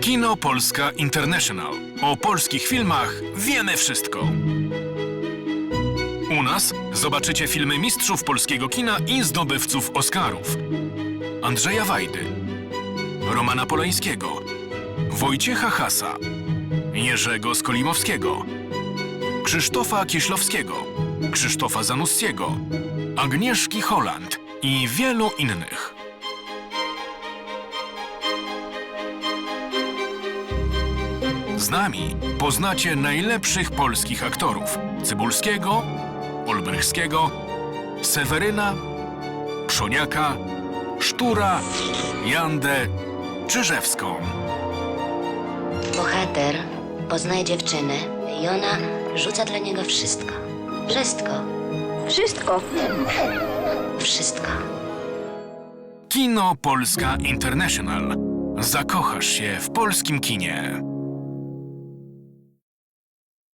Kino Polska International. O polskich filmach wiemy wszystko. U nas zobaczycie filmy mistrzów polskiego kina i zdobywców Oscarów. Andrzeja Wajdy, Romana Polańskiego, Wojciecha Hasa, Jerzego Skolimowskiego, Krzysztofa Kieślowskiego, Krzysztofa Zanussiego, Agnieszki Holland i wielu innych. Z nami poznacie najlepszych polskich aktorów Cybulskiego, Olbrychskiego, Seweryna, Przoniaka, Sztura, Jandę, Czyżewską. Bohater poznaje dziewczynę i ona rzuca dla niego wszystko. Wszystko. Wszystko. Wszystko. Kino Polska International. Zakochasz się w polskim kinie.